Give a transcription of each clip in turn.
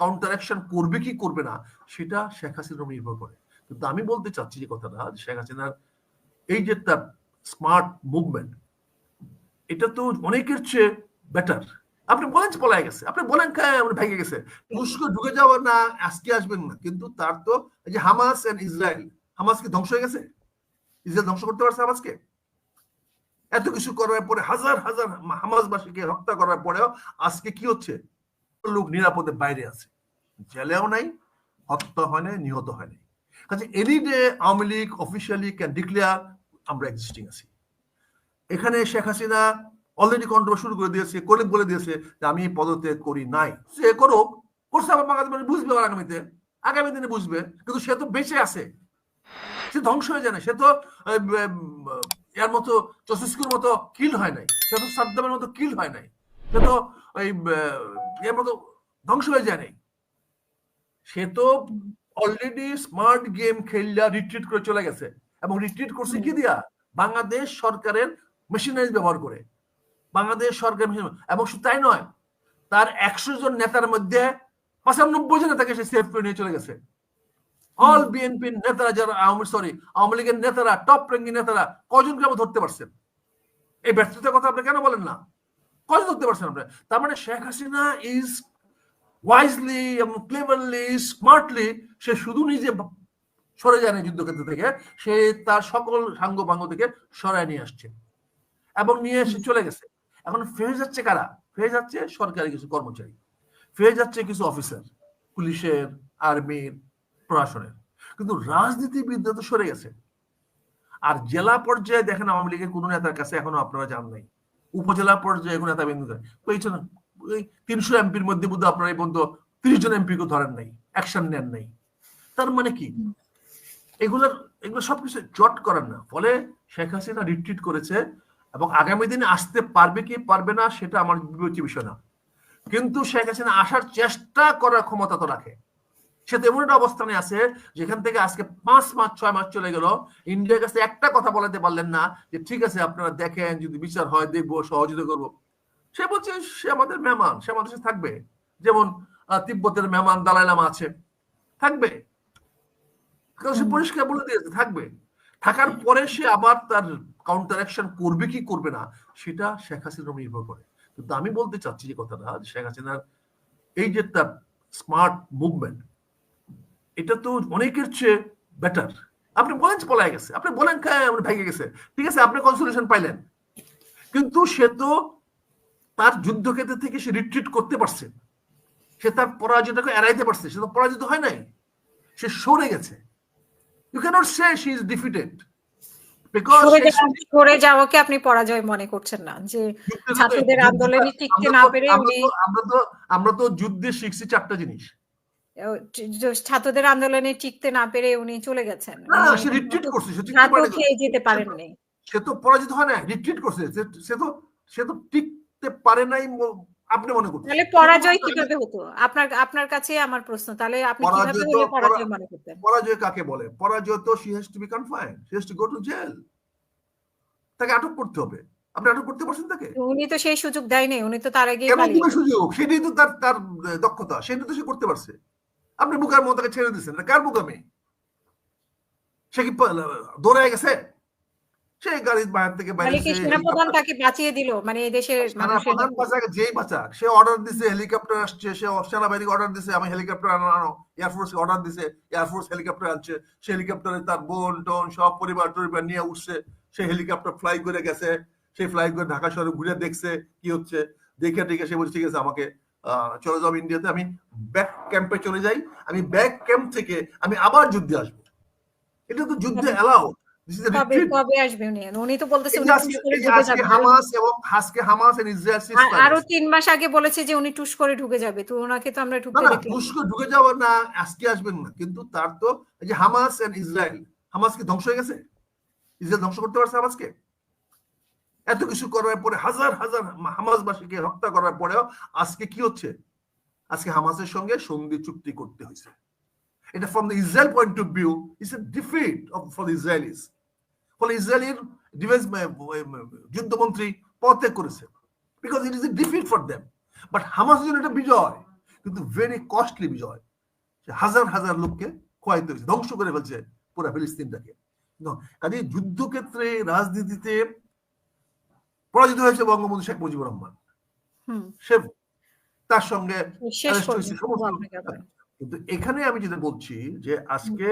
Counter action করবে কি করবে না, সেটা শেখ হাসিনার উপর নির্ভর করে। কিন্তু আমি বলতে চাচ্ছি যে কথাটা শেখ হাসিনার এই যে তার স্মার্ট মুভমেন্ট এটা তো অনেকের চেয়ে বেটার আপনি বলেন যে পলায় গেছে, আপনি বলেন ভেঙে গেছে। তুরস্ক ঢুকে যাওয়ার না, আজকে আসবেন না। কিন্তু তার তো এই যে হামাস এন্ড ইসরায়েল, হামাস কি ধ্বংস হয়ে গেছে? ইসরায়েল ধ্বংস করতে পারছে হামাসকে? এত কিছু করার পরে, হাজার হাজার হামাসবাসীকে হত্যা করার পরেও আজকে কি হচ্ছে? লোক নিরাপদে বাইরে আছে। জেলেও নাই, হত্যা হয় নাই, নিহত হয় নাই। কাজে any day Awami League officially can declare আমরা এক্সিস্টিং আছি। এখানে শেখ হাসিনা অলরেডি কন্ট্রোল শুরু করে দিয়েছে কলিগ বলে দিয়েছে যে আমি পদত্যাগ করি নাই। সে করুক, করছে আবার বাঙালি মানে বুঝবে আগামীতে, আগামী দিনে বুঝবে, কিন্তু সে তো বেঁচে আছে। সে ধ্বংস হয়ে যায় না, সে তো এর মতো চসিস্কুর মতো কিল হয় নাই, সে তো সাদ্দামের মতো কিল হয় নাই। সে তো ওই মতো ধ্বংস হয়ে যায় সে তো অলরেডি স্মার্ট গেম খেললা রিট্রিট করে চলে গেছে। এবং রিট্রিট করছে কি দিয়া? বাংলাদেশ সরকারের মেশিনারি ব্যবহার করে। বাংলাদেশ সরকার এবং শুধু তাই নয়, তার একশো জন নেতার মধ্যে পঁচানব্বই জন নেতাকে সে সেভ করে নিয়ে চলে গেছে। অল বিএনপি নেতারা যারা আওয়ামী সরি আওয়ামী লীগের নেতারা টপ র্যাঙ্কিং নেতারা কজনকে আপনি ধরতে পারছেন এই ব্যর্থতার কথা আপনি কেন বলেন না? কজন ধরতে পারছেন আপনি। তার মানে শেখ হাসিনা ইজ ওয়াইজলি এবং ক্লেভারলি স্মার্টলি সে শুধু নিজে সরে যায় না যুদ্ধক্ষেত্র থেকে, সে তার সকল সাঙ্গ ভাঙ্গ থেকে সরায় নিয়ে আসছে এবং নিয়ে এসে চলে গেছে। এখন ফেরে যাচ্ছে কারা? ফেরে যাচ্ছে সরকারি কিছু কর্মচারী। ফেরে যাচ্ছে কিছু অফিসার পুলিশের আর্মির প্রশাসনের। কিন্তু রাজনীতিবিদরা তো সরে গেছে। আর জেলা পর্যায়ে দেখেন আওয়ামী লীগের কোন নেতার কাছে এখনও আপনারা যান নাই। উপজেলা পর্যায়ে কোন নেতা বিন্দু পেয়েছেন ওই তিনশো এমপির মধ্যে বুদ্ধ আপনারা এই পর্যন্ত তিরিশ জন এমপি কে ধরেন নাই অ্যাকশন নেন নাই। তার মানে কি? এগুলোর, এগুলো সবকিছু জট করেন না। ফলে শেখ হাসিনা রিট্রিট করেছে এবং আগামী দিনে আসতে পারবে কি পারবে না, সেটা আমার বিবেচ্য বিষয় না। কিন্তু শেখ হাসিনা আসার চেষ্টা করার ক্ষমতা তো রাখে। সে তো এমন একটা অবস্থানে আছে যেখান থেকে আজকে পাঁচ মাস ছয় মাস চলে গেল। ইন্ডিয়ার কাছে একটা কথা বলাতে পারলেন না যে ঠিক আছে আপনারা দেখেন যদি বিচার হয় দেখব সহযোগিতা করব। সে বলছে সে আমাদের মেহমান সে আমাদের সাথে থাকবে। যেমন তিব্বতের মেহমান দালাই লামা আছে থাকবে। সে পরিষ্কার বলে দিয়েছে থাকবে। থাকার পরে সে আবার তার কাউন্টার অ্যাকশন করবে কি করবে না সেটা শেখ হাসিনার উপর নির্ভর করে। কিন্তু আমি বলতে চাচ্ছি যে কথাটা শেখ হাসিনার এই যে তার স্মার্ট মুভমেন্ট এটা তো অনেকের চেয়ে বেটার আপনি বলেন যে পলায় গেছে। আপনি বলেন খায় ভেঙে গেছে। ঠিক আছে আপনি কনসোলেশন পাইলেন। কিন্তু সে তো তার যুদ্ধক্ষেত্র থেকে সে রিট্রিট করতে পারছে সে তার পরাজয়টাকে এড়াইতে পারছে সে তো পরাজিত হয় নাই। সে সরে গেছে। You can't say she is defeated because সরে যাওয়াকে আপনি পরাজয় মনে করছেন না। যে ছাত্রদের আন্দোলনে টিকতে না পেরে আমরা তো আমরা তো যুদ্ধে শিখছি চারটা জিনিস। ছাত্রদের আন্দোলনে টিকতে না পেরে উনি চলে গেছেন। সে রিট্রিট করছে সে টিকতে ছাত্র পারেনি। খেয়ে যেতে পারেননি সে তো পরাজিত হয় না রিট্রিট করছে সে- তো সে তো টিকতে পারে নাই আপনি মনে তাহলে পরাজয় কীভাবে হতো? আপনার আপনার কাছে আমার প্রশ্ন তাহলে আপনি কীভাবে পরাজয় হলে পরাজয় মনে করতেন? পরাজয় কাকে বলে? পরাজয় তো she has to be confined she has to go to jail তাকে আটক করতে হবে। আপনি আটক করতে পারছেন তাকে? উনি তো সেই সুযোগ দেয়নি উনি তো তার আগে সুযোগ? সেটাই তো তার তার দক্ষতা সেটা তো সে করতে পারছে। আপনি বুকার মতাকে ছেড়ে দিচ্ছেন কার বুকামে? সে কি দৌড়ায় গেছে? সে গাড়ির বাইরে থেকে তাকে বাঁচিয়ে দিল? মানে দেশের প্রধান বাঁচাক যেই বাঁচাক। সে অর্ডার দিছে হেলিকপ্টার আসছে সে সেনাবাহিনীকে অর্ডার দিছে আমি হেলিকপ্টার আনো আনো। এয়ারফোর্স অর্ডার দিছে এয়ারফোর্স হেলিকপ্টার আনছে। সে হেলিকপ্টারে তার বোন টোন সব পরিবার টরিবার নিয়ে উঠছে। সে হেলিকপ্টার ফ্লাই করে গেছে। সে ফ্লাই করে ঢাকা শহরে ঘুরে দেখছে কি হচ্ছে। দেখে দেখে সে বলছে ঠিক আছে আমাকে চলে যাব ইন্ডিয়াতে আমি ব্যাক ক্যাম্পে চলে যাই আমি ব্যাক ক্যাম্প থেকে আমি আবার যুদ্ধে আসব। এটা তো যুদ্ধে এলাও দিস ইজ কবে কবে আসবে উনি? উনি তো বলতেছে এই উনি যে টুস আজকে- করে এই যে ঢুকে আজকে যাবে। হামাস এবং আজকে হামাস এন্ড ইসরায়েল আরও তিন মাস আগে বলেছে যে উনি টুস করে ঢুকে যাবে তো ওনাকে তো আমরা ঢুকে না আজকে আসবেন না। কিন্তু তার তো যে হামাস এন্ড ইসরায়েল হামাস কি ধ্বংস হয়ে গেছে? ইসরায়েল ধ্বংস করতে পারছে হামাসকে? এত কিছু করার পরে, হাজার হাজার হামাসবাসীকে হত্যা করার পরেও আজকে কি হচ্ছে? আজকে হামাসের সঙ্গে সন্ধি চুক্তি করতে হয়েছে। এটা from the Israel point of view it's a defeat for Israelis ফলে ইসরায়েলের ডিফেন্স যুদ্ধমন্ত্রী পদত্যাগ করেছে। Because it is a defeat for them but হামাসের জন্য এটা বিজয়, কিন্তু ভেরি কস্টলি বিজয়। হাজার হাজার লোককে খোয়াইতে হয়েছে ধ্বংস করে ফেলছে পুরো ফিলিস্তিনটাকে। কাজে যুদ্ধক্ষেত্রে, রাজনীতিতে পরাজিত হয়েছে বঙ্গবন্ধু শেখ মুজিবুর রহমান। সে তার সঙ্গে কিন্তু এখানে আমি যেটা বলছি যে আজকে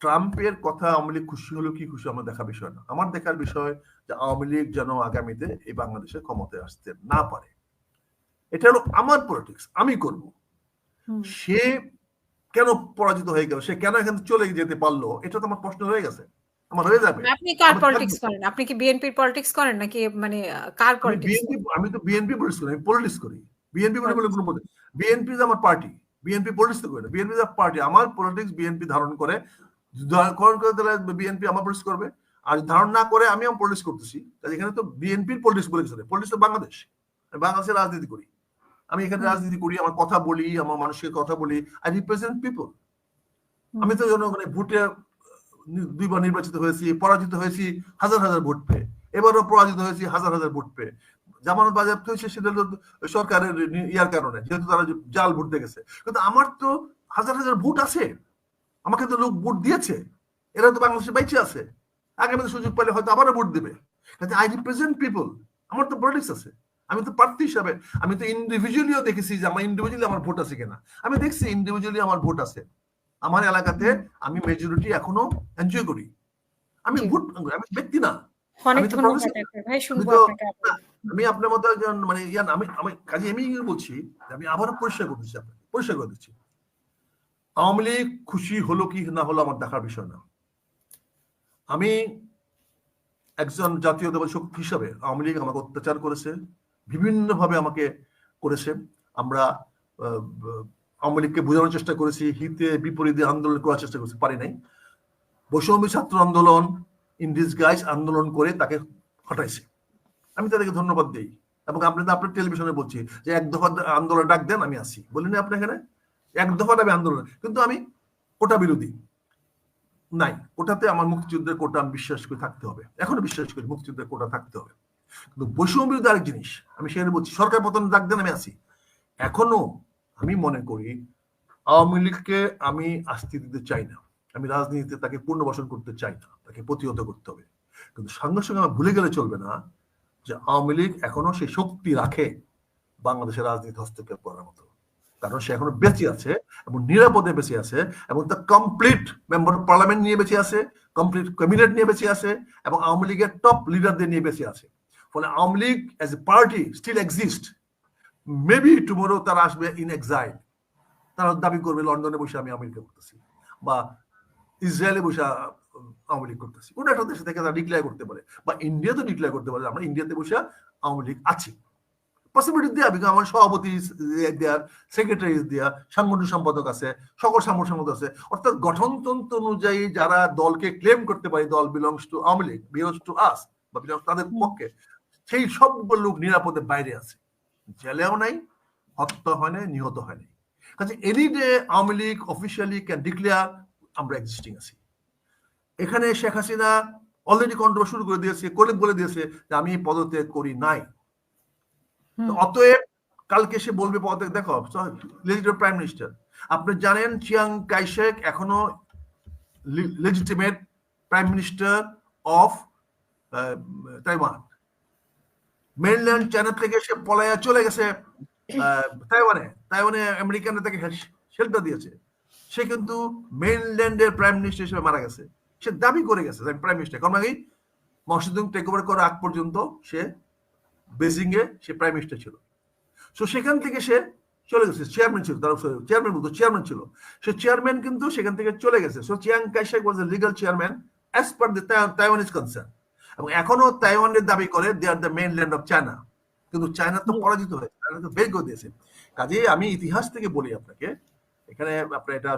ট্রাম্পের কথা আওয়ামী লীগ খুশি হলো কি খুশি আমার দেখা বিষয় না। আমার দেখার বিষয় যে আওয়ামী লীগ যেন আগামীতে এই বাংলাদেশে ক্ষমতায় আসতে না পারে। এটা হলো আমার পলিটিক্স আমি করব। সে কেন পরাজিত হয়ে গেল? সে কেন এখান চলে যেতে পারল? এটা তো আমার প্রশ্ন হয়ে গেছে। আমার হয়ে যাবে আপনি কার পলিটিক্স করেন আপনি কি বিএনপির পলিটিক্স করেন নাকি মানে কার আমি পলিটিক্স আমি তো বিএনপি পলিটিক্স করি আমি পলিটিক্স করি বিএনপি বলে বলে কোনো বিএনপি আমার পার্টি বিএনপি পলিটিক্স তো করি না বিএনপি পার্টি আমার পলিটিক্স বিএনপি ধারণ করে ধারণ করে তাহলে বিএনপি আমার পলিটিক্স করবে আর ধারণ না করে আমি আমার পলিটিক্স করতেছি তাহলে এখানে তো বিএনপির পলিটিক্স বলে কিছু পলিটিক্স তো বাংলাদেশ আমি বাংলাদেশের রাজনীতি করি আমি এখানে রাজনীতি করি আমার কথা বলি আমার মানুষকে কথা বলি আই রিপ্রেজেন্ট পিপল আমি তো জনগণের ভোটে দুইবার নির্বাচিত হয়েছি, পরাজিত হয়েছি, হাজার হাজার ভোট পেয়ে। এবারও পরাজিত হয়েছি, হাজার হাজার ভোট পেয়ে। জামানত বাজেয়াপ্ত হয়েছে সেটা সরকারের ইয়ার কারণে, যেহেতু তারা জাল ভোট দিয়ে গেছে। কিন্তু আমার তো হাজার হাজার ভোট আছে। আমাকে তো লোক ভোট দিয়েছে। এরা তো বাংলাদেশে বাইচে আছে। আগামীতে সুযোগ পেলে হয়তো আবারও ভোট দেবে। কাজে আই রিপ্রেজেন্ট পিপল আমার তো পলিটিক্স আছে। আমি তো প্রার্থী হিসাবে, আমি তো ইন্ডিভিজুয়ালিও দেখেছি যে আমার ইন্ডিভিজুয়ালি আমার ভোট আছে কিনা। আমি দেখছি ইন্ডিভিজুয়ালি আমার ভোট আছে। আমার এলাকাতে আমি মেজরিটি এখনও এনজয় করি। আমি ভোট আমি ব্যক্তি না। আমি আপনার মতো একজন মানে ইয়ান আমি আমি কাজে আমি বলছি আমি আবারও পরিষ্কার করে দিচ্ছি আপনাকে পরিষ্কার করে দিচ্ছি। আওয়ামী লীগ খুশি হলো কি না হলো আমার দেখার বিষয় না। আমি একজন জাতীয়তাবাদী শক্তি হিসাবে আওয়ামী লীগ আমাকে অত্যাচার করেছে বিভিন্নভাবে আমাকে করেছে। আমরা আওয়ামী লীগকে বোঝানোর চেষ্টা করেছি, হিতে, বিপরীতে আন্দোলন করার চেষ্টা করেছি, পারি নাই। বৈষম্য ছাত্র আন্দোলন ইন্ডিজ গাইজ আন্দোলন করে তাকে হটাইছে। আমি তাদেরকে ধন্যবাদ দিই এবং আপনি তো আপনার টেলিভিশনে বলছি যে এক দফা আন্দোলন ডাক দেন, আমি আসি। বলিনি আপনি এখানে? এক দফা আমি আন্দোলন। কিন্তু আমি কোটা বিরোধী। নাই, কোটাতে আমার মুক্তিযুদ্ধের কোটা আমি বিশ্বাস করে থাকতে হবে। এখনও বিশ্বাস করি মুক্তিযুদ্ধের কোটা থাকতে হবে। কিন্তু বৈষম্য বিরোধী আরেক জিনিস, আমি সেখানে বলছি, সরকার পতন ডাক দেন, আমি আসি। এখনও আমি মনে করি আওয়ামী লীগকে আমি আসতে দিতে চাই না। আমি রাজনীতিতে তাকে পুনর্বাসন করতে চাই না, তাকে প্রতিহত করতে হবে। কিন্তু সঙ্গে সঙ্গে আমার ভুলে গেলে চলবে না যে আওয়ামী লীগ এখনও সেই শক্তি রাখে বাংলাদেশের রাজনীতি হস্তক্ষেপ করার মতো। কারণ সে এখনও বেঁচে আছে এবং নিরাপদে বেঁচে আছে এবং তার কমপ্লিট মেম্বার অফ পার্লামেন্ট নিয়ে বেঁচে আছে কমপ্লিট ক্যাবিনেট নিয়ে বেঁচে আছে এবং আওয়ামী লীগের টপ লিডারদের নিয়ে বেঁচে আছে। ফলে Awami League as a party still exist maybe tomorrow তারা আসবে ইন এক্সাইল তারা দাবি করবে লন্ডনে বসে আমি আমেরিকা করতেছি বা ইসরায়েলে বসে আওয়ামী লীগ করতেছি। কোনো একটা দেশে থেকে তারা ডিক্লেয়ার করতে পারে বা ইন্ডিয়াতে ডিক্লেয়ার করতে পারে, আমরা ইন্ডিয়াতে বসে আওয়ামী লীগ আছি। পসিবিলিটি দেওয়া বিকজ আমার সভাপতি দেওয়ার সেক্রেটারি দেওয়া সাংগঠনিক সম্পাদক আছে, সকল সাংগঠনিক সম্পাদক আছে। অর্থাৎ গঠনতন্ত্র অনুযায়ী যারা দলকে ক্লেম করতে পারে, দল belongs to Awami League belongs to us বা বিলংস তাদের পক্ষে, সেই সবগুলো লোক নিরাপদে বাইরে আছে। জেলেও নাই হত্যা হয় নাই নিহত হয় নাই। কাজে any day Awami League officially can declare আমরা এক্সিস্টিং আছি। এখানে শেখ হাসিনা অলরেডি কন্ট্রোল শুরু করে দিয়েছে করে বলে দিয়েছে যে আমি পদত্যাগ করি নাই। অতএব কালকে সে বলবে পদত্যাগ দেখো প্রাইম মিনিস্টার আপনি জানেন চিয়াং কাইশেক এখনও legitimate prime minister of Taiwan. Mainland China থেকে সে পলায়া চলে গেছে তাইওয়ানে। তাইওয়ানে আমেরিকানরা তাকে শেল্টার দিয়েছে। সে কিন্তু মেইনল্যান্ডের প্রাইম মিনিস্টার হিসেবে মারা গেছে। সে দাবি করে গেছে প্রাইম মিনিস্টার কারণ আগেই মসজিদুং টেক ওভার করার আগ পর্যন্ত সে বেজিং এ সে প্রাইম মিনিস্টার ছিল। সো সেখান থেকে সে চলে গেছে। চেয়ারম্যান ছিল, তার চেয়ারম্যান বলতো চেয়ারম্যান ছিল। সে চেয়ারম্যান কিন্তু সেখান থেকে চলে গেছে। So Chiang Kai-shek was a legal chairman as per the Taiwan is concern এবং এখনও তাইওয়ানের দাবি করে they are the mainland of China কিন্তু চায়না তো পরাজিত হয়েছে চায়না তো করে দিয়েছে। কাজেই আমি ইতিহাস থেকে বলি আপনাকে এখানে আপনি এটা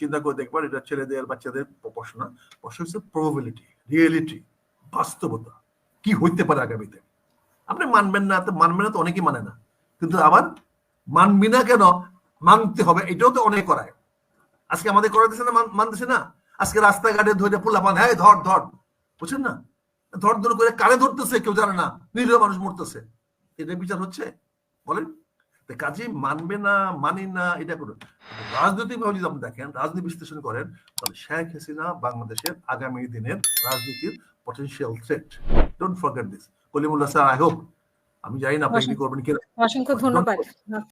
চিন্তা করে দেখবেন এটা ছেলেদের বাচ্চাদের প্রশ্ন। প্রশ্ন হচ্ছে প্রবাবিলিটি রিয়েলিটি বাস্তবতা কি হইতে পারে আগামীতে? আপনি মানবেন না তো মানবেন না তো অনেকেই মানে না। কিন্তু আবার মানবি না কেন মানতে হবে এটাও তো অনেক করায়। আজকে আমাদের করাতেছে না মানতেছে না। আজকে রাস্তাঘাটে ধরে পোলা পান হ্যাঁ ধর ধর। বুঝছেন না? ধর ধর করে কারে ধরতেছে কেউ জানে না নিরীহ মানুষ মরতেছে। এটা বিচার হচ্ছে বলেন। কাজে মানবে না মানি না এটা করুন। রাজনৈতিক ভাবে যদি আপনি দেখেন রাজনীতি বিশ্লেষণ করেন তাহলে শেখ হাসিনা বাংলাদেশের আগামী দিনের রাজনীতির potential threat don't forget this Kalimullah sir I hope আমি জানি না আপনি কি করবেন কিনা অসংখ্য ধন্যবাদ।